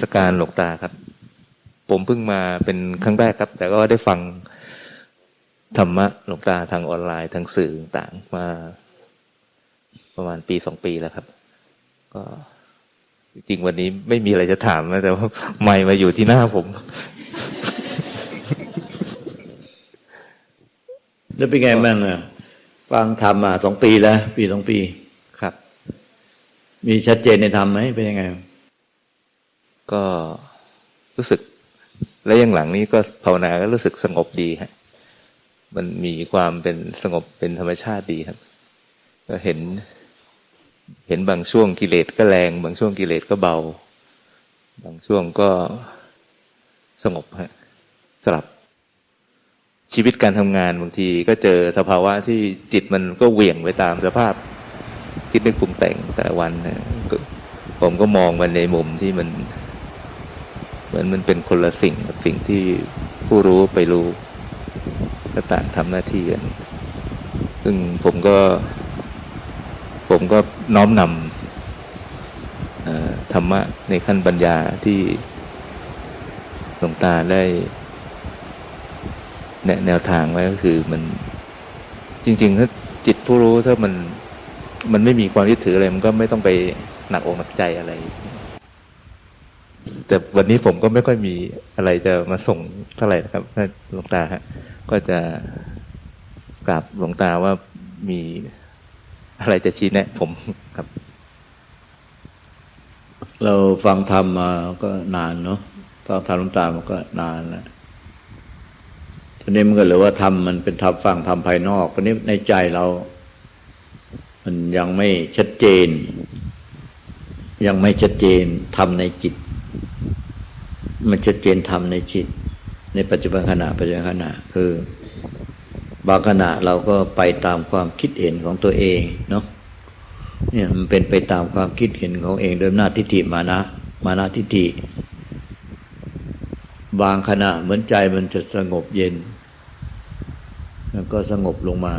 นมัสการหลวงตาครับ ผมเพิ่งมาเป็นครั้งแรกครับ แต่ก็ได้ฟังธรรมะหลวงตาทางออนไลน์ทางสื่อต่างๆมา ประมาณปีสองปีแล้วครับ ก็จริงๆวันนี้ไม่มีอะไรจะถามนะแต่ว่าไม่มาอยู่ที่หน้าผม แล้วเป็นไงบ้างอะ ฟังธรรมมาสองปีแล้ว ปีสองปีครับ มีชัดเจนในธรรมไหมเป็นยังไง ก็รู้สึก และยังหลังนี้ก็ภาวนาก็รู้สึกสงบดีฮะมันมีความเป็นสงบเป็นธรรมชาติดีครับ ก็เห็น เห็นบางช่วงกิเลสก็แรง บางช่วงกิเลสก็เบา บางช่วงก็สงบฮะสลับ ชีวิตการทำงานบางทีก็เจอสภาวะที่จิตมันก็เหวี่ยงไปตามสภาพคิดนึกปรุงแต่งแต่ละวันนะผมก็มองมันในมุมที่มัน เหมือนมันเป็นคนละสิ่งกับสิ่งที่ผู้รู้ไปรู้ก็ต่างทำหน้าที่กันซึ่งผมก็ ผมก็น้อมนำธรรมะในขั้นปัญญาที่หลวงตาได้แนะแนวทางไว้ก็คือมันจริง ๆ ถ้าจิตผู้รู้ถ้ามันมันไม่มีความยึดถืออะไร มันก็ไม่ต้องไปหนักอกหนักใจอะไร แต่วันนี้ผมก็ไม่ค่อยมีอะไรจะมาส่งเท่าไหร่นะครับถ้าหลวงตาฮะก็จะกราบหลวงตาว่ามีอะไรจะชี้แนะ ผมครับ เราฟังธรรมมาก็นานเนาะฟังธรรมหลวงตามันก็นานแล้วทีนี้มันก็เหลือว่าธรรมมันเป็นธรรมฟังธรรมภายนอกทีนี้ในใจเรา มันยังไม่ชัดเจน ยังไม่ชัดเจนธรรมในจิต มันชัดเจนธรรมในจิต ในปัจจุบันขณะปัจจุบันขณะคือบางขณะเราก็ไปตามความคิดเห็นของตัวเองเนาะเนี่ยมันเป็นไปตามความคิดเห็นของเองโดยอำนาทิฏฐิมานะ มานะทิฏฐิ บางขณะเหมือนใจมันจะสงบเย็น แล้วก็สงบลงมา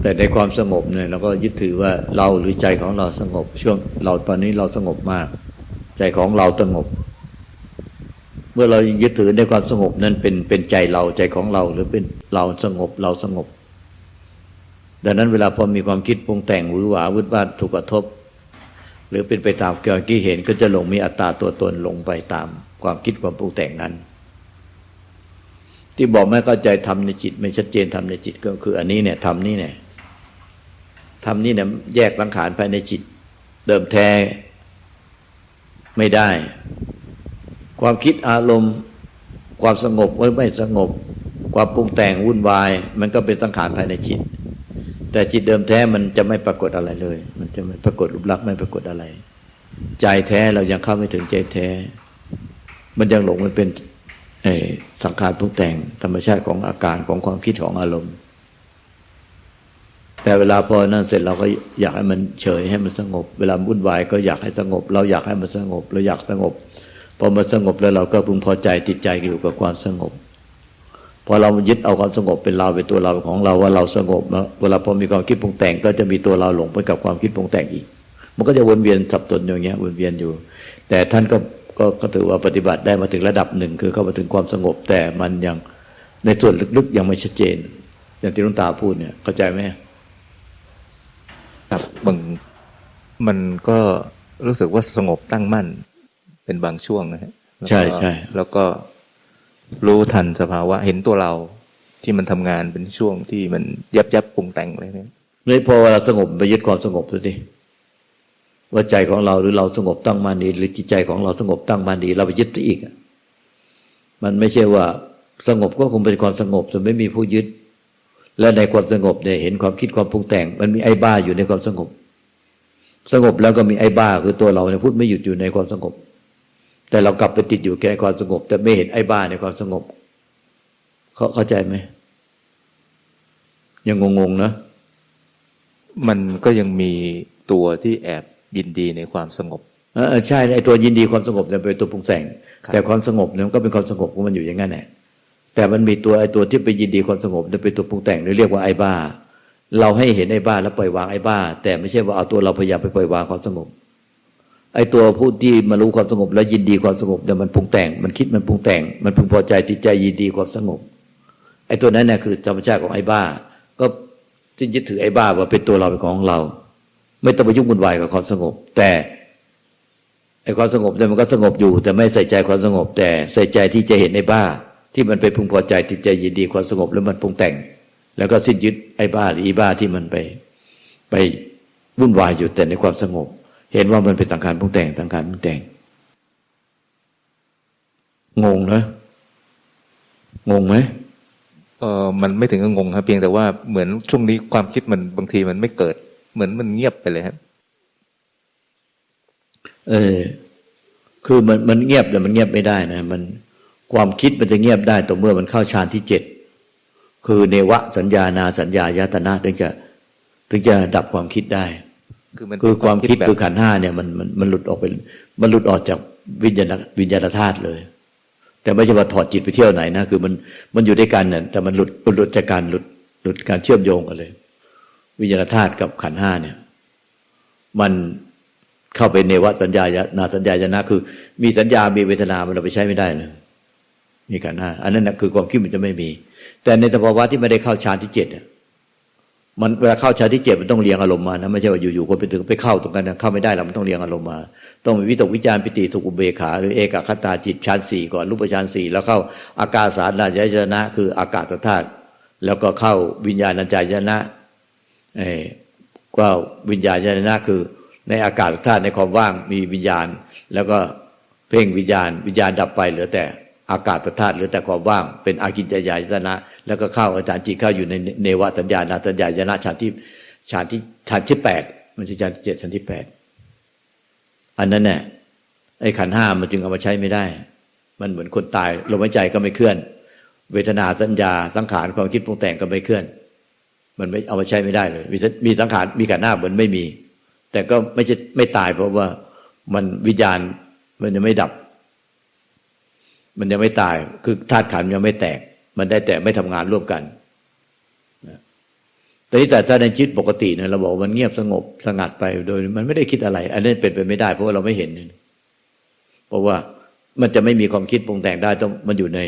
แต่ในความสงบเนี่ยเราก็ยึดถือว่าเราหรือใจของเราสงบ ช่วงเราตอนนี้เราสงบมาก ใจของเราสงบ เมื่อเรายึดถือในความสงบนั้นเป็นเป็นใจเราใจของเราหรือเป็นเราสงบเราสงบ ดังนั้นเวลาพอมีความคิดปรุงแต่งหวือหวาวุดบ้านถูกกระทบ หรือเป็นไปตามความคิดเห็นก็จะลงมีอัตตาตัวตนลงไปตามความคิดความปรุงแต่งนั้น ที่บอกไม่เข้าใจทำในจิต ไม่ชัดเจนทำในจิตก็คือ อันนี้เนี่ยทำนี่เนี่ยทำนี่เนี่ยแยกสังขารภายในจิต เดิมแท้ ไม่ได้ ความคิดอารมณ์ ความสงบหรือไม่สงบ ความปรุงแต่งวุ่นวาย มันก็เป็นสังขารภายในจิต แต่จิตเดิมแท้มันจะไม่ปรากฏอะไรเลย มันจะไม่ปรากฏรูปลักษณ์ไม่ปรากฏอะไร ใจแท้เรายังเข้าไม่ถึงใจแท้ มันยังหลงมันเป็นสังขารปรุงแต่งธรรมชาติของอาการของความคิดของอารมณ์ แต่เวลาพอนั่นเสร็จเราก็อยากให้มันเฉยให้มันสงบ เวลาวุ่นวายก็อยากให้สงบ เราอยากให้มันสงบเราอยากสงบพอมันสงบแล้วเราก็พึงพอใจติดใจอยู่กับความสงบพอเรายึดเอาความสงบเป็นเราเป็นตัวเราของเราว่าเราสงบแล้วเวลาพอมีความคิดปรุงแต่งก็จะมีตัวเราหลงไปกับความคิดปรุงแต่งอีก มันก็จะวนเวียนสับสนอย่างเงี้ยวนเวียนอยู่ แต่ท่านก็ก็ถือว่าปฏิบัติได้มาถึงระดับหนึ่งคือเข้ามาถึงความสงบแต่มันยังในส่วนลึกๆยังไม่ชัดเจน อย่างที่ลุงตาพูดเนี่ยเข้าใจไหม ครับบางมันก็รู้สึกว่าสงบตั้งมั่นเป็นบางช่วงนะฮะแล้วก็ใช่ใช่แล้วก็รู้ทันสภาวะเห็นตัวเราที่มันทำงานเป็นช่วงที่มันยับยับปรุงแต่งอะไรเนี่ยเลยพอเวลาสงบไปยึดความสงบดูสิว่าใจของเราหรือเราสงบตั้งมั่นดีหรือจิตใจของเราสงบตั้งมั่นดีเราไปยึดซะอีกอะมันไม่ใช่ว่าสงบก็คงเป็นความสงบแต่ไม่มีผู้ยึด และในความสงบเนี่ยเห็นความคิดความปรุงแต่ง มันมีไอ้บ้าอยู่ในความสงบ สงบแล้วก็มีไอ้บ้าคือตัวเราเนี่ยพูดไม่หยุดอยู่ในความสงบ แต่เรากลับไปติดอยู่แค่ความสงบ แต่ไม่เห็นไอ้บ้าในความสงบเขาเข้าใจไหมยังงงๆนะมันก็ยังมีตัวที่แอบยินดีในความสงบเออใช่ไอ้ตัวยินดีความสงบเนี่ยเป็นตัวปรุงแต่งครับแต่ความสงบเนี่ยมันก็เป็นความสงบของมันอยู่อย่างนั้นแหละ แต่มันมีตัวไอ้ตัวที่ไปยินดีความสงบเนี่ยเป็นตัวปรุงแต่งเรียกว่าไอ้บ้า เราให้เห็นไอ้บ้าแล้วปล่อยวางไอ้บ้า แต่ไม่ใช่ว่าเอาตัวเราพยายามไปปล่อยวางความสงบ ไอ้ตัวผู้ที่มารู้ความสงบ แล้วยินดีความสงบเนี่ยมันปรุงแต่ง มันคิดมันปรุงแต่ง มันพึงพอใจติดใจยินดีความสงบ ไอ้ตัวนั้นเนี่ยคือธรรมชาติของไอ้บ้า ก็ที่ยึดถือไอ้บ้าว่าเป็นตัวเราเป็นของเรา ไม่ต้องไปยุ่งวุ่นวายกับความสงบ แต่ไอ้ความสงบเนี่ยมันก็สงบอยู่ แต่ไม่ใส่ใจความสงบ แต่ใส่ใจที่จะเห็นไอ้บ้า ที่มันไปพึงพอใจติดใจยินดีความสงบแล้วมันปรุงแต่ง แล้วก็สิ้นยึดไอ้บ้าหรืออีบ้าที่มันไปไปวุ่นวายอยู่แต่ในความสงบ เห็นว่ามันเป็นสังขารปรุงแต่งสังขารปรุงแต่ง งงนะงงไหมเออมันไม่ถึงกับงงครับ เพียงแต่ว่าเหมือนช่วงนี้ความคิดมันบางทีมันไม่เกิด เหมือนมันเงียบไปเลยครับ เออ คือมันมันเงียบแต่มันเงียบไม่ได้นะ มัน ความคิดมันจะเงียบได้ต่อเมื่อมันเข้าฌานที่เจ็ดคือเนวะสัญญานาสัญญายตนะถึงจะถึงจะดับความคิดได้ คือมันคือความคิดแบบคือขันธ์ห้าเนี่ยมันมันมันหลุดออกไปมันหลุดออกจากวิญญาณวิญญาณธาตุเลย แต่ไม่ใช่ว่าถอดจิตไปเที่ยวไหนนะคือมันมันอยู่ด้วยกันเนี่ยแต่มันหลุดมันหลุดจากการหลุดหลุดการเชื่อมโยงกันเลย วิญญาณธาตุกับขันธ์ห้าเนี่ย มันเข้าไปเนวสัญญานาสัญญายนะคือ มีสัญญามีเวทนามันเอาไปใช้ไม่ได้เลย มีขันห้าอันนั้นนะคือความคิดมันจะไม่มี แต่ในสภาวะที่ไม่ได้เข้าฌานที่เจ็ดมันเวลาเข้าฌานที่เจ็ดมันต้องเรียงอารมณ์มานะไม่ใช่ว่าอยู่ๆคนไปถึงไปเข้าตรงกันนะเข้าไม่ได้หรอกมันต้องเรียงอารมณ์มา ต้องมีวิตกวิจารปิติสุขุเบขา หรือเอกคตาจิตฌานสี่ก่อนรูปฌานสี่แล้วเข้าอากาศสารนัญจนะ คืออากาศธาตุแล้วก็เข้าวิญญาณัญจายนะเออก็วิญญาณญาณะคือ ในอากาศธาตุในความว่างมีวิญญาณ แล้วก็เพ่งวิญญาณ วิญญาณดับไปเหลือแต่ อากาศธาตุหลือแต่ความว่างเป็นอากินจายายตนะ แล้วก็เข้าอาจารย์จิตเข้าอยู่ในเนวสัญญานาสัญญายนะฌานที่ฌานที่ฌานที่แปดมันใช่ฌานที่เจ็ดฌานที่แปดอันนั้นแน่ไอ้ขันห้ามันจึงเอามาใช้ไม่ได้ มันเหมือนคนตายลมหายใจก็ไม่เคลื่อน เวทนาสัญญาสังขารความคิดปรุงแต่งก็ไม่เคลื่อน มันไม่เอามาใช้ไม่ได้เลย มีมีสังขารมีขันห้าเหมือนไม่มี แต่ก็ไม่ใช่ไม่ตายเพราะว่ามันวิญญาณมันยังไม่ดับ มันยังไม่ตาย คือธาตุขันยังไม่แตก มันได้แต่ไม่ทำงานร่วมกันแต่ที่แต่ถ้าในชีวิตปกติเนี่ยเราบอกมันเงียบสงบสงัดไปโดย มันไม่ได้คิดอะไร อันนี้เป็นไปไม่ได้ เพราะว่าเราไม่เห็น เพราะว่ามันจะไม่มีความคิดปรุงแต่งได้ต้องมันอยู่ใน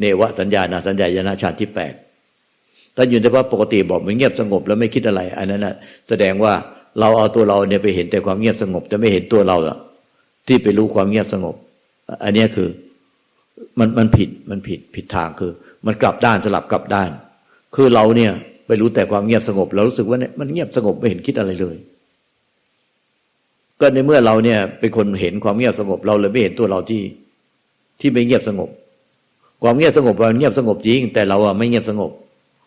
เนวะสัญญาณสัญญายนะชาติที่แปดถ้าอยู่ในภาวะปกติบอกมันเงียบสงบแล้วไม่คิดอะไร อันนั้นนะแสดงว่าเราเอาตัวเราเนี่ยไปเห็นแต่ความเงียบสงบ แต่ไม่เห็นตัวเราอะที่ไปรู้ความเงียบสงบ อันนี้คือ มันมันผิดมันผิดผิดทางคือ มันกลับด้านสลับกลับด้าน คือเราเนี่ยไปรู้แต่ความเงียบสงบเรารู้สึกว่าเนี่ยมันเงียบสงบไม่เห็นคิดอะไรเลย ก็ในเมื่อเราเนี่ยเป็นคนเห็นความเงียบสงบ เราเลยไม่เห็นตัวเราที่ที่ไม่เงียบสงบ ความเงียบสงบเราเงียบสงบจริง แต่เราอะไม่เงียบสงบ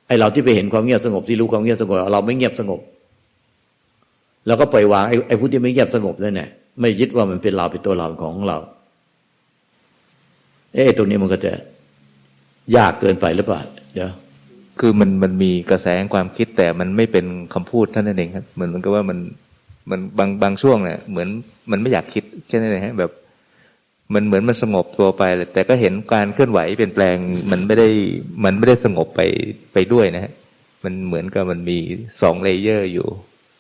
ไอเราที่ไปเห็นความเงียบสงบที่รู้ความเงียบสงบ เราไม่เงียบสงบเราก็ปล่อยวางไอไอผู้ที่ไม่เงียบสงบนั่นแหละไม่ยึดว่ามันเป็นเราเป็นตัวเราของเรา เอ๊ะตรงนี้มันก็จะยากเกินไปหรือเปล่าเดี๋ยวคือมันมันมีกระแสงความคิดแต่มันไม่เป็นคำพูดท่านั้นเองครับ เหมือนมันก็ว่ามันมันบางบางช่วงเนี่ยเหมือนมันไม่อยากคิดแค่นั้นเองฮะแบบ มันเหมือนมันสงบตัวไปเลยแต่ก็เห็นการเคลื่อนไหวเปลี่ยนแปลง มันไม่ได้มันไม่ได้สงบไปไปด้วยนะฮะมันเหมือนกับมันมีสองเลเยอร์อยู่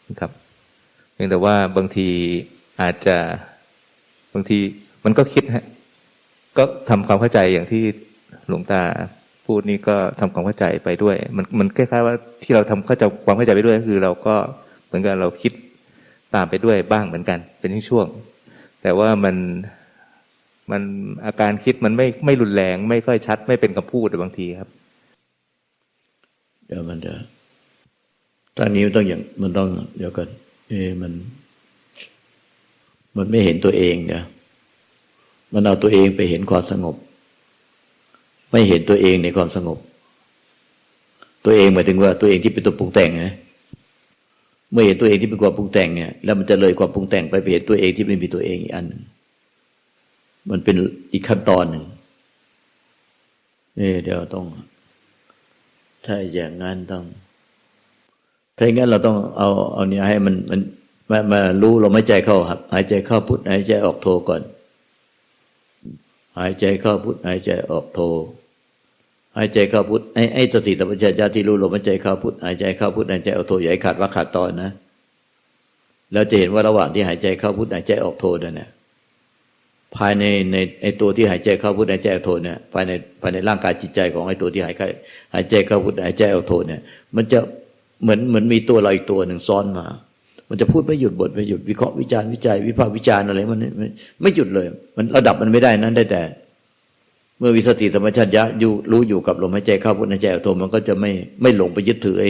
นะครับเพียงแต่ว่าบางทีอาจจะบางทีมันก็คิดฮะ ก็ทำความเข้าใจอย่างที่หลวงตาพูดนี่ก็ทำความเข้าใจไปด้วย มันมันคล้ายๆว่าที่เราทำเข้าใจความเข้าใจไปด้วยก็คือเราก็เหมือนกับเราคิดตามไปด้วยบ้างเหมือนกัน เป็นช่วงแต่ว่ามันมันอาการคิดมันไม่ไม่รุนแรง ไม่ค่อยชัด ไม่เป็นคำพูดบางทีครับ เดี๋ยวมันจะตอนนี้มันต้องอย่างมันต้องเดี๋ยวก่อนเอมัน มันไม่เห็นตัวเองเนี่ย มันเอาตัวเองไปเห็นความสงบ ไม่เห็นตัวเองในความสงบ ตัวเองหมายถึงว่าตัวเองที่เป็นตัวปรุงแต่งนะเมื่อเห็นตัวเองที่เป็นความปรุงแต่งเนี่ยแล้วมันจะเลยความปรุงแต่งไปไปเห็นตัวเองที่ไม่มีตัวเองอีกอันหนึ่งมันเป็นอีกขั้นตอนหนึ่งนี่เดี๋ยวต้อง ถ้าอย่างนั้นต้อง ถ้าอย่างนั้นเราต้องเอาเอาเนี่ยให้มันมันมามารู้ลมหายใจเข้าครับหายใจเข้าพุทหายใจออกโทก่อน หายใจเข้าพุทหายใจออกโทหายใจเข้าพุทไอ้ไอ้สติสัมปชัญญะที่รู้ลมหายใจเข้าพุทหายใจเข้าพุทหายใจออกโทอย่าให้ขาดว่าขาดตอนนะแล้วจะเห็นว่าระหว่างที่หายใจเข้าพุทหายใจออกโทนั่นเนี่ยภายในในไอตัวที่หายใจเข้าพุทหายใจออกโทเนี่ยภายในภายในร่างกายจิตใจของไอตัวที่หายใจหายใจเข้าพุทหายใจออกโทเนี่ย มันจะเหมือนเหมือนมีตัวเราอีกตัวหนึ่งซ้อนมา มันจะพูดไม่หยุดบทไม่หยุดวิเคราะห์วิจารณ์วิจัย วิพากษ์วิจารณ์อะไรมันไม่หยุดเลย มันระดับมันไม่ได้นั้นได้แต่ เมื่อวิสติธรรมชาติยะอยู่รู้อยู่กับลมหายใจเข้าพุทหายใจออกโทมันก็จะไม่ไม่หลงไปยึดถือไอ้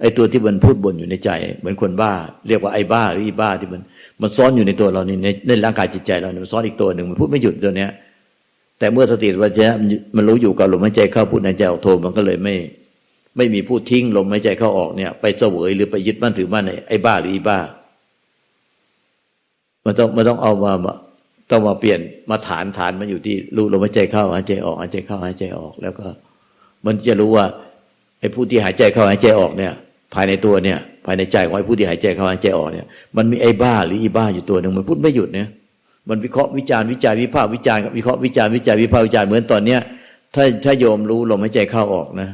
ไอ้ตัวที่มันพูดบ่นอยู่ในใจ เหมือนคนบ้า เรียกว่าไอ้บ้าหรืออีบ้าที่มันมันซ้อนอยู่ในตัวเรานี่ในในร่างกายจิตใจเราเนี่ยมันซ้อนอีกตัวหนึ่งมันพูดไม่หยุดตัวเนี้ย แต่เมื่อสติปัญญะมันรู้อยู่กับลมหายใจเข้าพุทหายใจออกโทมันก็เลยไม่ ไม่มีผู้ทิ้งลมหายใจเข้าออกเนี่ย ไปเสวยหรือไปยึดมั่นถือมั่นไอ้บ้าหรืออีบ้า มันต้องมันต้องเอามาต้องมาเปลี่ยนมาฐานฐานมันอยู่ที่รู้ลมหายใจเข้าหายใจออกหายใจเข้าหายใจออก แล้วก็ มันจะรู้ว่าไอ้ผู้ที่หายใจเข้าหายใจออกเนี่ย ภายในตัวเนี่ย ภายในใจของไอ้ผู้ที่หายใจเข้าหายใจออกเนี่ย มันมีไอ้บ้าหรืออีบ้าอยู่ตัวหนึ่งมันพูดไม่หยุดเนี่ยมันวิเคราะห์วิจารณ์วิจัยวิพากวิจารณ์วิเคราะห์วิจารณ์วิจัยวิพากวิจารณ์เหมือนตอนเนี้ยถ้าถ้าโยมรู้ลมหายใจเข้าออกนะ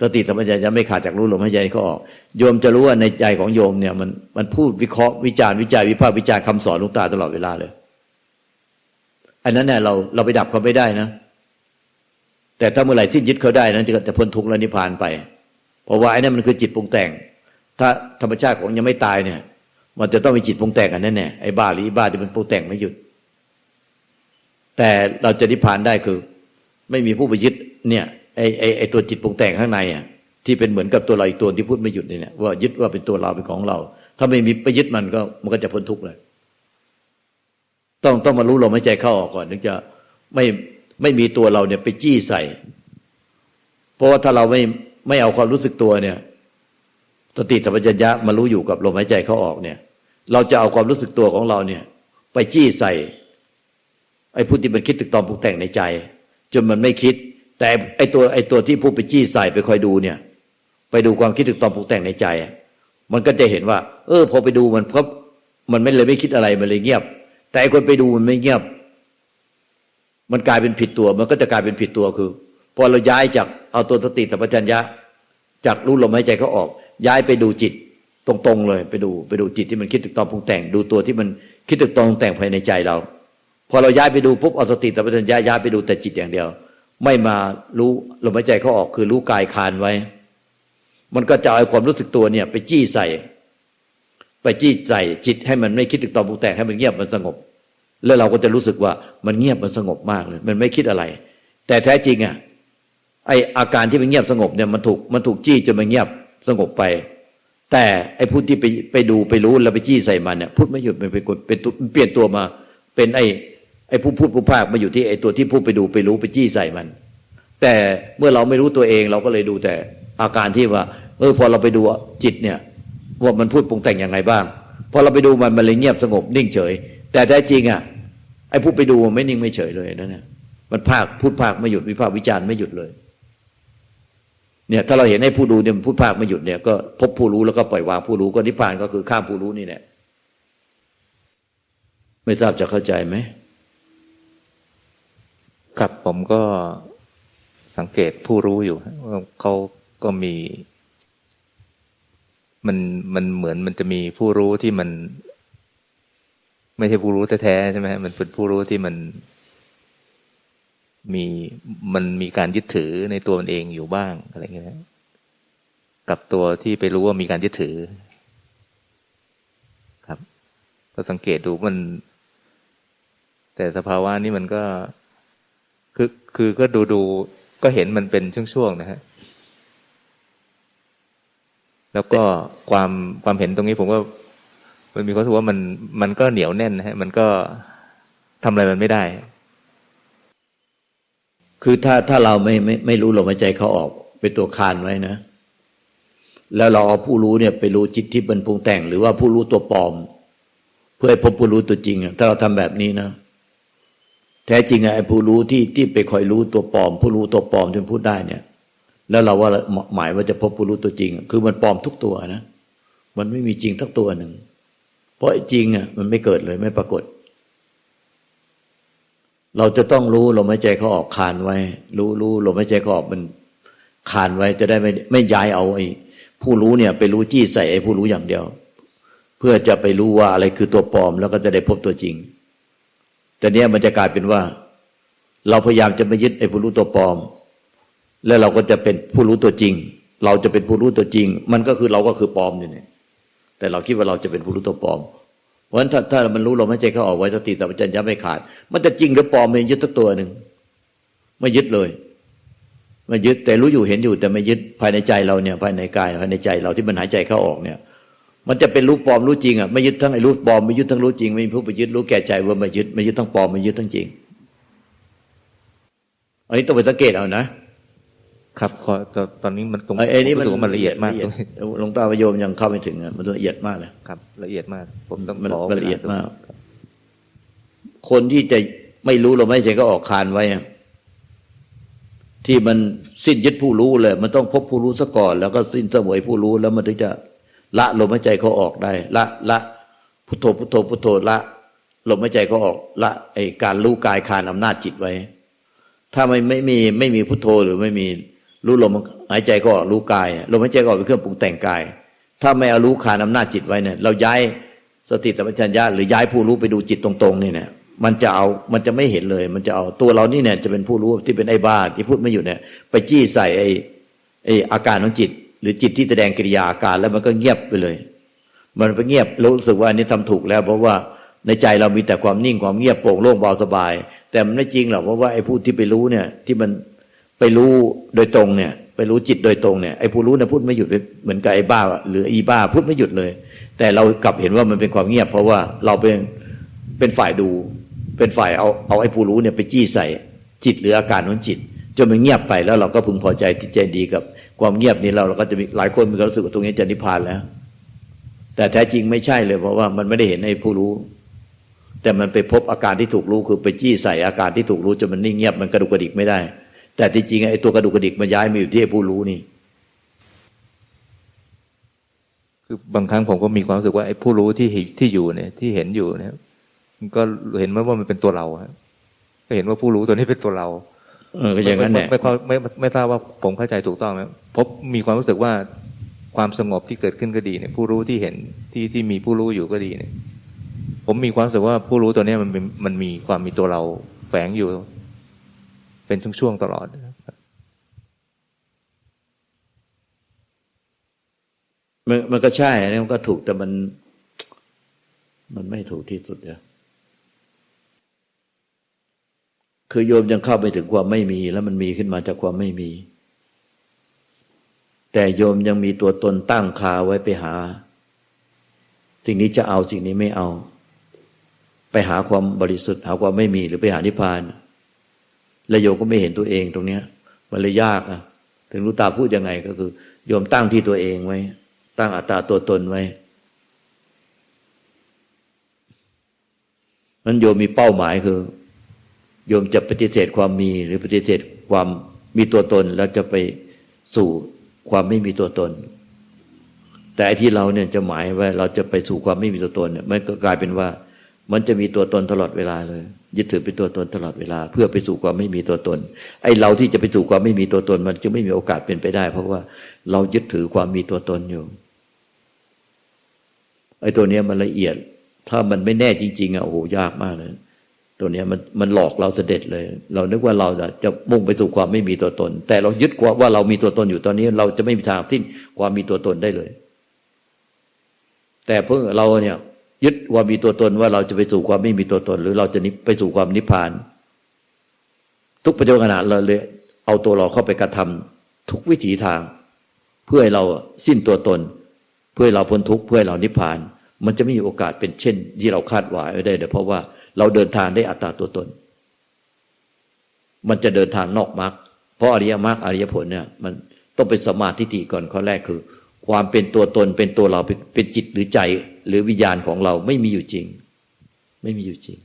สติธรรมจัญญะไม่ขาดจากรู้ลมหายใจเขาออก โยมจะรู้ว่าในใจของโยมเนี่ยมันมันพูดวิเคราะห์วิจารณ์วิจัยวิพากษ์วิจารณ์คำสอนลุงตาตลอดเวลาเลย อันนั้นเนี่ยเราเราไปดับเขาไม่ได้นะ แต่ถ้าเมื่อไหร่สิ้นยึดเขาได้นั้นจะพ้นทุกข์และนิพพานไป เพราะว่าไอ้นั่นมันคือจิตปรุงแต่ง ถ้าธรรมชาติของยังไม่ตายเนี่ย มันจะต้องมีจิตปรุงแต่งกันแน่แน่ไอ้บ้าหรือบ้าที่มันปรุงแต่งไม่หยุด แต่เราจะนิพพานได้คือ ไม่มีผู้ไปยึดเนี่ย ไอ้ไอ้ไอ้ตัวจิตปรุงแต่งข้างในอะที่เป็นเหมือนกับตัวเราอีกตัวที่พูดไม่หยุดเนี่ยว่ายึดว่าเป็นตัวเราเป็นของเรา ถ้าไม่มีไปยึดมันก็มันก็จะพ้นทุกข์เลย ต้องต้องมารู้ลมหายใจเข้าออกก่อนถึงจะไม่ไม่มีตัวเราเนี่ยไปจี้ใส่ เพราะว่าถ้าเราไม่ไม่เอาความรู้สึกตัวเนี่ยสติสัมปชัญญะมารู้อยู่กับลมหายใจเข้าออกเนี่ย เราจะเอาความรู้สึกตัวของเราเนี่ย ไปจี้ใส่ ไอ้ผู้ที่มันคิดตึกตอมปรุงแต่งในใจ จนมันไม่คิด แต่ไอตัวไอตัวที่ผู้ไปจี้ใส่ไปคอยดูเนี่ย ไปดูความคิดตึกตอมปรุงแต่งในใจ มันก็จะเห็นว่า เออ พอไปดูมันเพราะมันไม่เลยไม่คิดอะไรมันเลยเงียบ แต่ไอคนไปดูมันไม่เงียบ มันกลายเป็นผิดตัว มันก็จะกลายเป็นผิดตัวคือ พอเราย้ายจากเอาตัวสติสัมปชัญญะ จากรู้ลมหายใจเขาออก ย้ายไปดูจิต ตรงๆเลยไปดูไปดูจิตที่มันคิดตึกตอมปรุงแต่ง ดูตัวที่มันคิดตึกตอมปรุงแต่งภายในใจเรา พอเราย้ายไปดูปุ๊บเอาสติสัมปชัญญะย้ายไปดูแต่จิตอย่างเดียว ไม่มารู้ลมหายใจเขาออกคือรู้กายคานไว้ มันก็จะเอาความรู้สึกตัวเนี่ย ไปจี้ใส่ ไปจี้ใส่จิตให้มันไม่คิดตึกตอมปรุงแต่งให้มันเงียบมันสงบ แล้วเราก็จะรู้สึกว่ามันเงียบมันสงบมากเลย มันไม่คิดอะไร แต่แท้จริงอะไออาการที่มันเงียบสงบเนี่ยมันถูกมันถูกจี้จนมันเงียบสงบไป แต่ไอผู้ที่ไปไปดูไปรู้แล้วไปจี้ใส่มันเนี่ยพูดไม่หยุดมันไปกดเป็นเปลี่ยนตัวมา เป็นไอ ไอ้ผู้พูดผู้ภาคมาอยู่ที่ไอ้ตัวที่พูดไปดูไปรู้ไปจี้ใส่มัน แต่เมื่อเราไม่รู้ตัวเองเราก็เลยดูแต่อาการที่ว่าเออพอเราไปดูจิตเนี่ย ว่ามันพูดปรุงแต่งยังไงบ้างพอเราไปดูมันมันเลยเงียบสงบนิ่งเฉย แต่แท้จริงอะไอ้ผู้ไปดูมันไม่นิ่งไม่เฉยเลยนั่นเนี่ยมันภาคพูดภาคไม่หยุดวิพากษ์วิจารณ์ไม่หยุดเลยเนี่ยถ้าเราเห็นให้ผู้ดูเนี่ยพูดภาคไม่หยุดเนี่ยก็พบผู้รู้แล้วก็ปล่อยวางผู้รู้ก็นิพพานก็คือข้ามผู้รู้นี่แหละไม่ทราบจะเข้าใจไหม ครับผมก็สังเกตผู้รู้อยู่ว่าเขาก็มี มันมันเหมือนมันจะมีผู้รู้ที่มัน ไม่ใช่ผู้รู้แท้ๆใช่ไหมมันเป็นผู้รู้ที่มัน มีมันมีการยึดถือในตัวมันเองอยู่บ้างอะไรอย่างเงี้ยกับตัวที่ไปรู้ว่ามีการยึดถือ ครับ ก็สังเกตดูมัน แต่สภาวะนี้มันก็ คือคือก็ดูดูก็เห็นมันเป็นช่วงๆนะฮะแล้วก็ความความเห็นตรงนี้ผมว่ามันมีความรู้สึกว่ามันมันก็เหนียวแน่นนะฮะมันก็ทำอะไรมันไม่ได้ คือถ้าถ้าเราไม่ไม่ไม่รู้ลมหายใจเขาออก เป็นตัวคานไว้นะ แล้วเราเอาผู้รู้เนี่ยไปรู้จิตที่เป็นปรุงแต่ง หรือว่าผู้รู้ตัวปลอม เพื่อให้พบผู้รู้ตัวจริงถ้าเราทำแบบนี้นะ แท้จริงอะไอ้ผู้รู้ที่ที่ไปคอยรู้ตัวปลอม ผู้รู้ตัวปลอมจนพูดได้เนี่ย แล้วเราว่าหมายว่าจะพบผู้รู้ตัวจริง คือมันปลอมทุกตัวนะมันไม่มีจริงทักตัวหนึ่ง เพราะจริงอะมันไม่เกิดเลยไม่ปรากฏ เราจะต้องรู้ลมหายใจเขาออกคานไว้ รู้รู้ลมหายใจเขาออกมันคานไว้จะได้ไม่ไม่ย้ายเอาไอ้ผู้รู้เนี่ย ไปรู้จี้ใส่ไอ้ผู้รู้อย่างเดียว เพื่อจะไปรู้ว่าอะไรคือตัวปลอม แล้วก็จะได้พบตัวจริง แต่เนี้ยมันจะกลายเป็นว่า เราพยายามจะไม่ยึดไอ้ผู้รู้ตัวปลอม แล้วเราก็จะเป็นผู้รู้ตัวจริง เราจะเป็นผู้รู้ตัวจริง มันก็คือเราก็คือปลอมนี่เนี่ยแต่เราคิดว่าเราจะเป็นผู้รู้ตัวปลอม เพราะฉะนั้นถ้าถ้ามันรู้ลมหายใจเข้าออกไว้สติสัมปชัญญะไม่ขาด มันจะจริงหรือปลอมมันยึดตัวตัวหนึ่งไม่ยึดเลยไม่ยึดแต่รู้อยู่เห็นอยู่แต่ไม่ยึดภายในใจเราเนี่ยภายในกายภายในใจเราที่มันหายใจเข้าออกเนี่ย มันจะเป็นรู้ปลอมรู้จริงอะไม่ยึดทั้งไอ้รู้ปลอมไม่ยึดทั้งรู้จริงไม่มีผู้ไปยึดรู้แก่ใจว่าไม่ยึดไม่ยึดทั้งปลอมไม่ยึดทั้งจริง อันนี้ต้องไปสังเกตเอานะครับขอตอนตอนนี้มันตรงไอ้ไอ้นี่มันรู้สึกว่ามันละเอียดมากละตรงนี้หลวงตาประโยมยังเข้าไม่ถึงอะมันละเอียดมากเลยครับ ละเอียดมาก ผมต้องมันขอมันละเอียดมากครับคนที่จะไม่รู้ลมหายใจก็ออกคานไว้อะที่มันสิ้นยึดผู้รู้เลย มันต้องพบผู้รู้ซะก่อน แล้วก็สิ้นเสวยผู้รู้แล้วมันถึงจะ ละลมหายใจเขาออกได้ ละละพุทโธพุทโธพุทโธละลมหายใจเขาออก ละไอการรู้กายคานอำนาจจิตไว้ ถ้าไม่ไม่มีไม่มีพุทโธหรือไม่มีรู้ลมหายใจก็ออกรู้กาย ลมหายใจก็ออกเป็นเครื่องปรุงแต่งกาย ถ้าไม่เอารู้คานอำนาจจิตไว้เนี่ย เราย้ายสติสัมปชัญญะหรือย้ายผู้รู้ไปดูจิตตรงๆนี่เนี่ยมันจะเอามันจะไม่เห็นเลย มันจะเอาตัวเรานี่เนี่ยจะเป็นผู้รู้ที่เป็นไอ้บ้าที่พูดไม่อยู่เนี่ย ไปจี้ใส่ไอ้ไอ้อาการของจิต หรือจิตที่แสดงกิริยาอาการแล้วมันก็เงียบไปเลย มันไปเงียบรู้สึกว่าอันนี้ทำถูกแล้ว เพราะว่าในใจเรามีแต่ความนิ่งความเงียบโปร่งโล่งเบาสบาย แต่มันไม่จริงหรอกเพราะว่าไอ้ผู้ที่ไปรู้เนี่ย ที่มันไปรู้โดยตรงเนี่ย ไปรู้จิตโดยตรงเนี่ยไอ้ผู้รู้เนี่ยพูดไม่หยุดเหมือนกับไอ้บ้า หรืออีบ้าพูดไม่หยุดเลย แต่เรากลับเห็นว่ามันเป็นความเงียบ เพราะว่าเราเป็นเป็นฝ่ายดู เป็นฝ่ายเอาเอาไอ้ผู้รู้เนี่ยไปจี้ใส่จิตหรืออาการของจิตจนมันเงียบไปแล้วเราก็พึงพอใจจิตใจดีกับ ความเงียบนี้เราเราก็จะมีหลายคนมีความรู้สึกว่าตรงนี้จะนิพพานแล้ว แต่แท้จริงไม่ใช่เลยเพราะว่ามันไม่ได้เห็นไอ้ผู้รู้ แต่มันไปพบอาการที่ถูกรู้คือไปจี้ใส่อาการที่ถูกรู้จนมันนิ่งเงียบมันกระดุกกระดิกไม่ได้ แต่ที่จริงไอ้ตัวกระดุกกระดิกมันย้ายมาอยู่ที่ไอ้ผู้รู้นี่ คือบางครั้งผมก็มีความรู้สึกว่าไอ้ผู้รู้ที่เห็นที่อยู่เนี่ยที่เห็นอยู่เนี่ยมันก็เห็นว่ามันเป็นตัวเราครับก็เห็นว่าผู้รู้ตัวนี้เป็นตัวเราเออก็อย่างนั้นแหละไม่ไม่ไม่ไม่ไม่ทราบว่าผมเข้าใจถูกต้องไหม พบมีความรู้สึกว่าความสงบที่เกิดขึ้นก็ดีเนี่ยผู้รู้ที่เห็นที่ที่มีผู้รู้อยู่ก็ดีเนี่ย ผมมีความรู้สึกว่าผู้รู้ตัวนี้มันมันมีความมีตัวเราแฝงอยู่ เป็นช่วงๆตลอดมันมันก็ใช่นี่มันก็ถูกแต่มัน มันไม่ถูกที่สุดเนี่ยคือโยมยังเข้าไปถึงความไม่มี แล้วมันมีขึ้นมาจากความไม่มี แต่โยมยังมีตัวตนตั้งคาไว้ไปหา สิ่งนี้จะเอาสิ่งนี้ไม่เอา ไปหาความบริสุทธิ์ หาความไม่มีหรือไปหานิพพาน แล้วโยมก็ไม่เห็นตัวเองตรงเนี้ย มันเลยยากอะ ถึงรู้ตาพูดยังไงก็คือ โยมตั้งที่ตัวเองไว้ ตั้งอัตตาตัวตนไว้นั้นโยมมีเป้าหมายคือ โยมจะปฏิเสธความมีหรือปฏิเสธความมีตัวตนแล้วจะไปสู่ ความไม่มีตัวตน แต่ไอที่เราเนี่ยจะหมายว่าเราจะไปสู่ความไม่มีตัวตนเนี่ยมันก็กลายเป็นว่า มันจะมีตัวตนตลอดเวลาเลย ยึดถือเป็นตัวตนตลอดเวลา เพื่อไปสู่ความไม่มีตัวตน ไอ้เราที่จะไปสู่ความไม่มีตัวตน มันจึงไม่มีโอกาสเป็นไปได้ เพราะว่าเรายึดถือความมีตัวตนอยู่ไอ้ตัวเนี้ยมันละเอียด ถ้ามันไม่แน่จริง ๆอะโอ้โหยากมากเลย ตัวเนี้ยมันมันหลอกเราเสด็จเลย เรานึกว่าเราจะจะมุ่งไปสู่ความไม่มีตัวตน แต่เรายึดว่าว่าเรามีตัวตนอยู่ตอนนี้ เราจะไม่มีทางสิ้นความมีตัวตนได้เลย แต่เพิ่งเราเนี่ย ยึดว่ามีตัวตนว่าเราจะไปสู่ความไม่มีตัวตน หรือเราจะนิไปสู่ความนิพพาน ทุกปัจจุบันขณะเราเลย เอาตัวเราเข้าไปกระทำทุกวิถีทาง เพื่อให้เราสิ้นตัวตน เพื่อให้เราพ้นทุกข์เพื่อให้เรานิพพาน มันจะไม่มีโอกาสเป็นเช่น ที่เราคาดหวังไว้ได้เดี๋ยวเพราะว่า เราเดินทางได้อัตตาตัวตน มันจะเดินทางนอกมรรคเพราะอริยมรรคอริยผลเนี่ย มันต้องเป็นสมาธิฏฐิก่อนข้อแรกคือ ความเป็นตัวตนเป็นตัวเราเป็นเป็นจิตหรือใจ หรือวิญญาณของเราไม่มีอยู่จริง ไม่มีอยู่จริง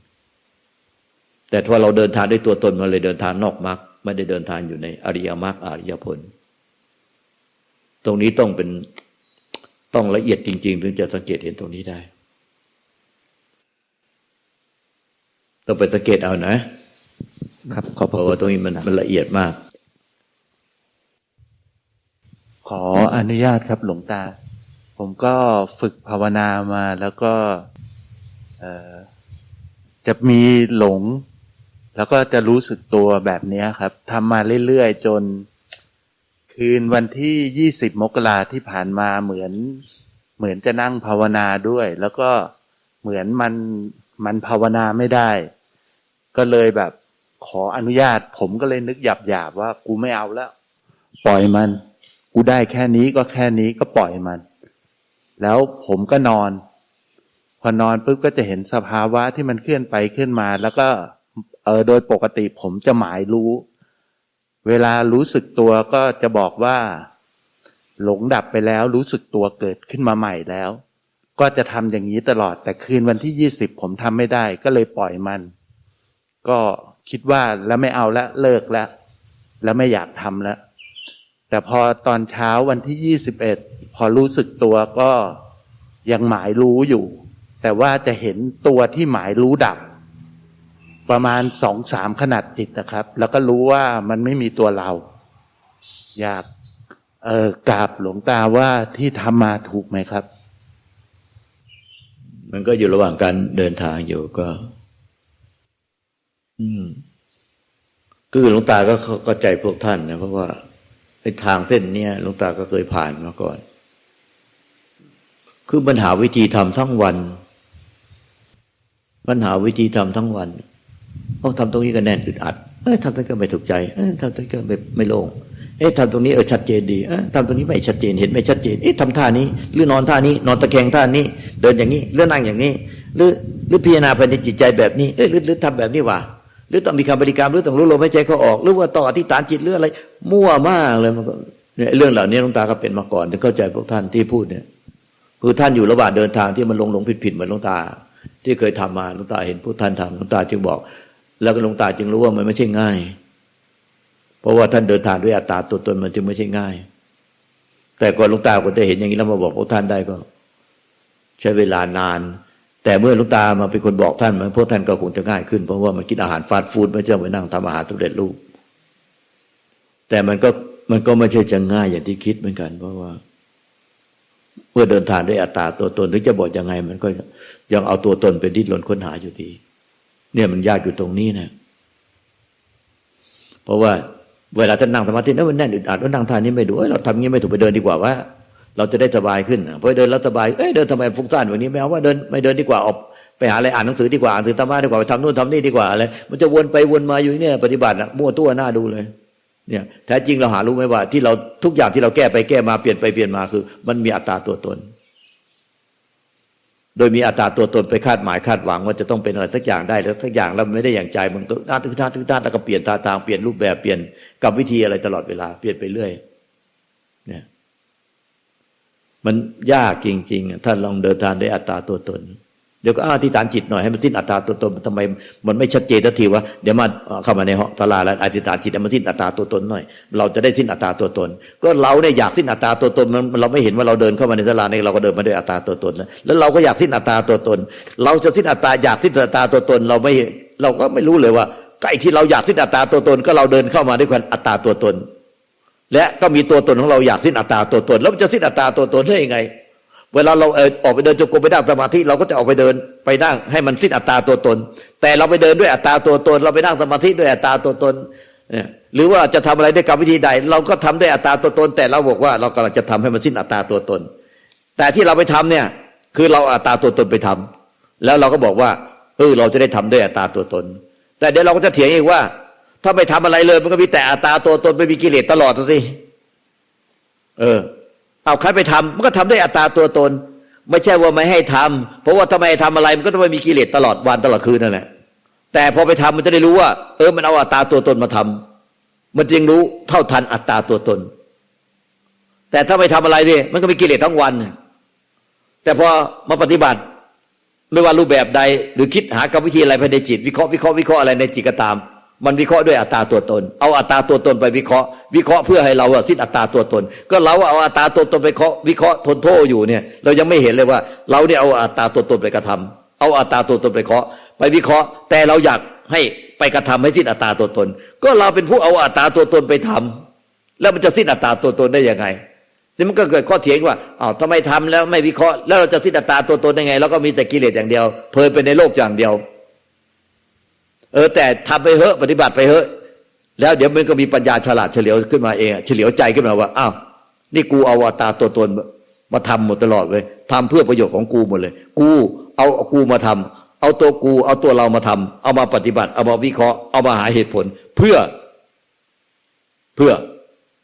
แต่ถ้าเราเดินทางด้วยตัวตนมันเลยเดินทางนอกมรรคไม่ได้เดินทางอยู่ในอริยมรรคอริยผล ตรงนี้ต้องเป็นต้องละเอียดจริง ๆ ถึงจะสังเกตเห็นตรงนี้ได้ ต้องไปสังเกตเอานะ ครับ ขอบพเพระราะคุว่าณตรงนี้มันมันละเอียดมาก ขออนุญาตครับ หลวงตา ผมก็ฝึกภาวนามาแล้วก็เอ่อจะมีหลง แล้วก็จะรู้สึกตัวแบบเนี้ยครับทำมาเรื่อยๆ จน คืนวันที่ยี่สิบมกราที่ผ่านมาเหมือน เหมือนจะนั่งภาวนาด้วย แล้วก็เหมือนมันมันภาวนาไม่ได้ ก็เลยแบบขออนุญาต ผมก็เลยนึกหยาบๆว่า กูไม่เอาแล้ว ปล่อยมัน กูได้แค่นี้ก็แค่นี้ก็ปล่อยมัน แล้วผมก็นอน พอนอนปุ๊บก็จะเห็นสภาวะที่มันเคลื่อนไปเคลื่อนมา แล้วก็เออโดยปกติผมจะหมายรู้ เวลารู้สึกตัวก็จะบอกว่า หลงดับไปแล้วรู้สึกตัวเกิดขึ้นมาใหม่แล้ว ก็จะทำอย่างนี้ตลอดแต่คืนวันที่ยี่สิบผมทำไม่ได้ ก็เลยปล่อยมัน ก็คิดว่าแล้วไม่เอาละเลิกแล้วแล้วไม่อยากทำแล้วแต่พอตอนเช้าวันที่ยี่สิบเอ็ดพอรู้สึกตัวก็ยังหมายรู้อยู่ แต่ว่าจะเห็นตัวที่หมายรู้ดับ ประมาณสองสามขนาดจิตนะครับ แล้วก็รู้ว่ามันไม่มีตัวเรา อยากเออกราบหลวงตาว่าที่ทำมาถูกไหมครับ มันก็อยู่ระหว่างการเดินทางอยู่ก็ อืมคือหลวงตาก็เข้าใจพวกท่านนะเพราะว่าไอ้ทางเส้นเนี้ยหลวงตาก็เคยผ่านมาก่อน คือปัญหาวิธีทำทั้งวันปัญหาวิธีทำทั้งวันต้องทำตรงนี้ก็แน่นอึดอัดเอ้ยทำตรงนี้ก็ไม่ถูกใจเอ้ยทำตรงนี้ก็ไม่ไม่โล่งเอ๊ะทำตรงนี้เออชัดเจนดีเอ๊ะทำตรงนี้ไม่ชัดเจนเห็นไม่ชัดเจนเอ๊ะทำท่านี้หรือนอนท่านี้ นอนตะแคงท่านี้ เดินอย่างนี้หรือนั่งอย่างนี้ หรือหรือพิจารณาภายในจิตใจแบบนี้ เอ๊ะหรือหรือทำแบบนี้วะ หรือต้องมีคำบริกรรมหรือต้องรู้ลมหายใจเขาออกหรือว่าต่ออธิษฐานจิตหรืออะไร มั่วมากเลยมันก็เนี่ยเรื่องเหล่านี้หลวงตาก็เป็นมาก่อนถึงเข้าใจพวกท่านที่พูดเนี่ย คือท่านอยู่ระหว่างเดินทางที่มันลงหลงผิดผิดเหมือนหลวงตา ที่เคยทำมาหลวงตาเห็นพวกท่านทำหลวงตาจึงบอก แล้วก็หลวงตาจึงรู้ว่ามันไม่ใช่ง่าย เพราะว่าท่านเดินทางด้วยอัตตาตัวตนมันจึงไม่ใช่ง่าย แต่ก่อนหลวงตาก็จะเห็นอย่างนี้แล้วมาบอกพวกท่านได้ก็ ใช้เวลานาน แต่เมื่อลวงตามาเป็นคนบอกท่านมันพวกท่านก็คงจะง่ายขึ้นเพราะว่ามันกินอาหารฟาสต์ฟู้ดไม่ใช่ไปนั่งทำอาหารสำเร็จรูป แต่มันก็มันก็ไม่ใช่จะง่ายอย่างที่คิดเหมือนกัน เพราะว่า เมื่อเดินทางด้วยอัตตาตัวตนถึงจะบอกยังไง มันก็ยังเอาตัวตนเป็นดิ้นรนค้นหาอยู่ดี เนี่ยมันยากอยู่ตรงนี้นะเพราะว่าเวลาจะนั่งสมาธินั้นมันแน่นอึดอัดว่านั่งท่านี้ไม่ดูเอ้ยเราทำงี้ไม่ถูกไปเดินดีกว่าว่า เราจะได้สบายขึ้นเพอเดินแล้วสบายเอ้ยเดินทำไมฟุ้งซ่านแบบนี้ไม่เอาว่าเดินไม่เดินดีกว่าออกไปหาอะไรอ่านหนังสือดีกว่าอ่านหนังสือธรรมะดีกว่าไปทำนู่นทำนี่ดีกว่าอะไรมันจะวนไปวนมาอยู่เนี่ยปฏิบัติอะมั่วตัวหน้าดูเลยเนี่ยแท้จริงเราหารู้ไหมว่าที่เราทุกอย่างที่เราแก้ไปแก้มาเปลี่ยนไปเปลี่ยนมาคือ มันมีอัตตาตัวตน โดยมีอัตตาตัวตนไปคาดหมายคาดหวังว่าจะต้องเป็นอะไรสักอย่างได้แล้วสักอย่างแล้วไม่ได้อย่างใจมันก็ด้านทุกด้านทุกด้านแล้วก็เปลี่ยนท่าทางเปลี่ยนรูปแบบเปลี่ยนกับวิธีอะไรตลอดเวลาเปลี่ยนไปเรื่อย มันยากจริงๆท่านลองเดินทางด้วยอัตตาตัวตน เดี๋ยวก็อ้าที่ฐานจิตหน่อยให้มันสิ้นอัตตาตัวตนทำไม มันไม่ชัดเจนทันทีวะเดี๋ยวมาเข้ามาในห้องตลาดแล้วอธิษฐานจิตให้มันสิ้นอัตตาตัวตนหน่อย เราจะได้สิ้นอัตตาตัวตน ก็เราเนี่ยอยากสิ้นอัตตาตัวตนมันเราไม่เห็นว่าเราเดินเข้ามาในตลาดเนี่ยเราก็เดินมาด้วยอัตตาตัวตนแล้วแล้วเราก็อยากสิ้นอัตตาตัวตน เราจะสิ้นอัตตาอยากสิ้นอัตตาตัวตน เราไม่เราก็ไม่รู้เลยว่าไอ้ที่เราอยากสิ้นอัตตาตัวตน ก็เราเดินเข้ามาด้วยความอัตตาตัวตน และก็มีตัวตนของเราอยากสิ้นอัตตาตัวตน แล้วมันจะสิ้นอัตตาตัวตนได้ยังไง เวลาเราเออออกไปเดินจงกรมไปนั่งสมาธิเราก็จะออกไปเดินไปนั่งให้มันสิ้นอัตตาตัวตน แต่เราไปเดินด้วยอัตตาตัวตน เราไปนั่งสมาธิด้วยอัตตาตัวตนเนี่ยหรือว่าจะทำอะไรด้วยกรรมวิธีใด เราก็ทำด้วยอัตตาตัวตน แต่เราบอกว่าเรากำลังจะทำให้มันสิ้นอัตตาตัวตน แต่ที่เราไปทำเนี่ยคือเราอัตตาตัวตนไปทำแล้วเราก็บอกว่าเออเราจะได้ทำด้วยอัตตาตัวตน แต่เดี๋ยวเราก็จะเถียงอีกว่า ถ้าไม่ทำอะไรเลย มันก็มีแต่อัตตาตัวตนไม่มีกิเลสตลอดสิเออ เอาใครไปทำมันก็ทำด้อัตตาตัวตน ไม่ใช่ว่าไม่ให้ทำเพราะว่าทำไมทำอะไรมันก็ต้องมีกิเลสตลอดวันตลอดคืนนั่นแหละแต่พอไปทำมันจะได้รู้ว่า เออมันเอาอัตตาตัวตนมาทำมันจึงรู้เท่าทันอัตตาตัวตน แต่ถ้าไม่ทำอะไรเนี่ยมันก็มีกิเลสทั้งวัน แต่พอมาปฏิบัติไม่ว่ารูปแบบใด หรือคิดหากรรมวิธีอะไรภายในจิต วิเคราะห์วิเคราะห์วิเคราะห์อะไรในจิตก็ตาม มันวิเคราะห์ด้วยอัตตาตัวตน เอาอัตตาตัวตนไปวิเคราะห์ วิเคราะห์เพื่อให้เราสิ้นอัตตาตัวตน ก็เราเอาอัตตาตัวตนไปเคาะวิเคราะห์ทนโทษอยู่เนี่ย เรายังไม่เห็นเลยว่า เราเนี่ยเอาอัตตาตัวตนไปกระทำเอาอัตตาตัวตนไปเคาะไปวิเคราะห์ แต่เราอยากให้ไปกระทำให้สิ้นอัตตาตัวตน ก็เราเป็นผู้เอาอัตตาตัวตนไปทำแล้วมันจะสิ้นอัตตาตัวตนได้ยังไงนี่มันก็เกิดข้อเถียงว่าอ้าวทำไมทำแล้วไม่วิเคราะห์ แล้วเราจะทิฏฐตราตัวตนได้ไง แล้วก็มีแต่กิเลสอย่างเดียว เพลินไปในโลกอย่างเดียว เออแต่ทำไปเถอะปฏิบัติไปเถอะแล้วเดี๋ยวมันก็มีปัญญาฉลาดเฉลียวขึ้นมาเองเฉลียวใจขึ้นมาว่าอ้าวนี่กูเอาอัตตาตัวตนมาทำหมดตลอดเลยทำเพื่อประโยชน์ของกูหมดเลย กูเอากูมาทำเอาตัวกู เอาตัวเรามาทำเอามาปฏิบัติ เอามาวิเคราะห์เอามาหาเหตุผล เพื่อ เพื่อ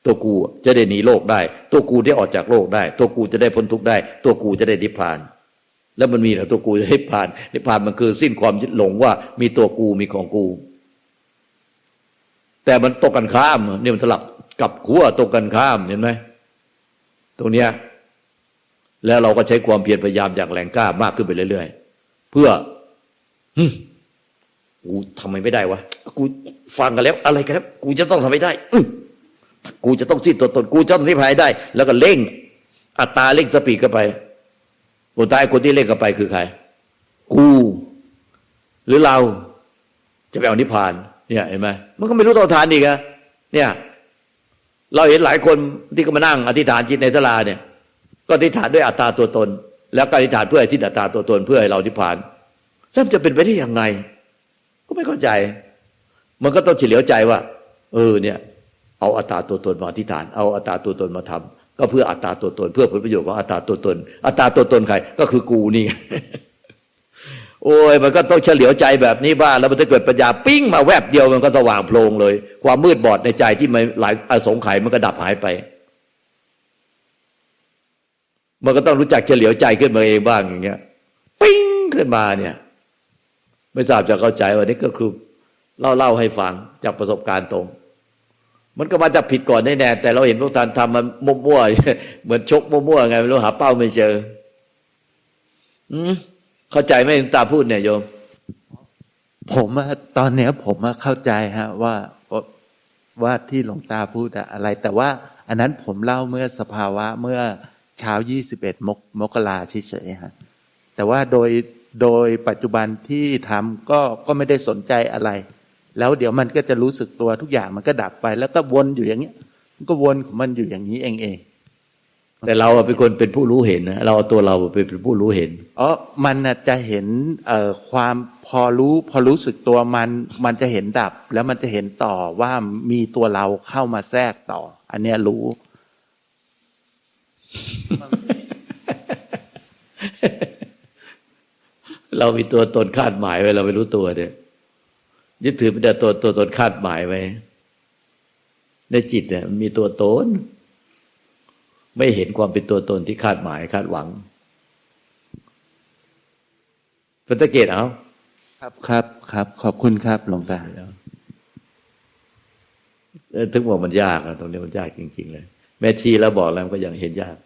ตัวกูจะได้หนีโลกได้ ตัวกูได้ออกจากโลกได้ ตัวกูจะได้พ้นทุกข์ได้ ตัวกูจะได้นิพพาน แล้วมันมีเหรอตัวกูจะได้นิพพานนิพพานมันคือสิ้นความยึดหลงว่ามีตัวกูมีของกู แต่มันตกกันข้ามเนี่ยมันสลับกับขั้วตกกันข้ามเห็นไหมตรงเนี้ยแล้วเราก็ใช้ความเพียรพยายามอย่างแรงกล้ามากขึ้นไปเรื่อยๆเพื่อกูทำไมไม่ได้วะกูฟังกันแล้ว อะไรกันแล้วกูจะต้องทำให้ได้กูจะต้องสิ้นตัวตนกูจะต้องนิพพานได้ แล้วก็เร่ง อัตตราเร่งสปีดเข้าไป คนตายคนที่เร่งเข้าไปคือใคร กู หรือเราจะไปเอานิพพาน เนี่ยเห็นไหมมันก็ไม่รู้ต่อทานอีกอะเนี่ย เราเห็นหลายคนที่ก็มานั่งอธิษฐานจิตในสลาเนี่ย ก็อธิษฐานด้วยอัตตาตัวตน แล้วก็อธิษฐานเพื่อให้ที่อัตตาตัวตนเพื่อให้เรานิพพานแล้วจะเป็นไปได้อยังไง ก็ไม่เข้าใจ มันก็ต้องเฉลียวใจว่า เออเนี่ย เอาอัตตาตัวตนมาอธิษฐาน เอาอัตตาตัวตนมาทำ ก็เพื่ออัตตาตัวตน เพื่อผลประโยชน์ของอัตตาตัวตน อัตตาตัวตนใครก็คือกูนี่ โอ้ยมันก็ต้องเฉลียวใจแบบนี้บ้างแล้วมันจะเกิดปัญญาปิ้งมาแวบเดียวมันก็สว่างโพลงเลย ความมืดบอดในใจที่มันหลายอสงไขยมันก็ดับหายไป มันก็ต้องรู้จักเฉลียวใจขึ้นมาเองบ้างอย่างเงี้ยปิ้งขึ้นมาเนี่ย ไม่ทราบจะเข้าใจว่านี่ก็คือเล่าเล่าให้ฟังจากประสบการณ์ตรง มันก็มาจากผิดก่อนแน่ แต่เราเห็นพวกท่านทำมันมั่วๆเหมือนชกมั่วๆไงไม่รู้หาเป้าไม่เจอ อืมเข้าใจไหมหลวงตาพูดเนี่ยโยม ผมตอนเนี้ย ผมเข้าใจฮะ ว่าว่าที่หลวงตาพูดอะไร แต่ว่า อันนั้นผมเล่าเมื่อสภาวะเมื่อเช้า21มกมกราเฉยๆฮะแต่ว่าโดยโดยปัจจุบันที่ทำก็ก็ไม่ได้สนใจอะไร แล้วเดี๋ยวมันก็จะรู้สึกตัวทุกอย่างมันก็ดับไป แล้วก็วนอยู่อย่างเงี้ย มันก็วนของมันอยู่อย่างนี้เองเอง แต่เราอะเป็นคนเป็นผู้รู้เห็นนะเราเอาตัวเราเป็นเป็นผู้รู้เห็นอ๋อมันน่ะจะเห็นเอ่อความพอรู้พอรู้สึกตัวมันมันจะเห็นดับ แล้วมันจะเห็นต่อว่ามีตัวเราเข้ามาแทรกต่อ อันเนี้ยรู้เรามีตัวตนคาดหมายไว้เราไม่รู้ตัวเนี่ย ยึดถือเป็นแต่ตัวตัวตนคาดหมายไว้ในจิตเนี่ยมันมีตัวตน ไม่เห็นความเป็นตัวตนที่คาดหมายคาดหวังพัตเกตเอาครับครับครับ ขอบคุณครับหลวงตาเออถึงบอกมันยากอะตรงนี้มันยากจริง ๆ เลย แม่ชีแล้วบอกแล้วมันก็ยังเห็นยาก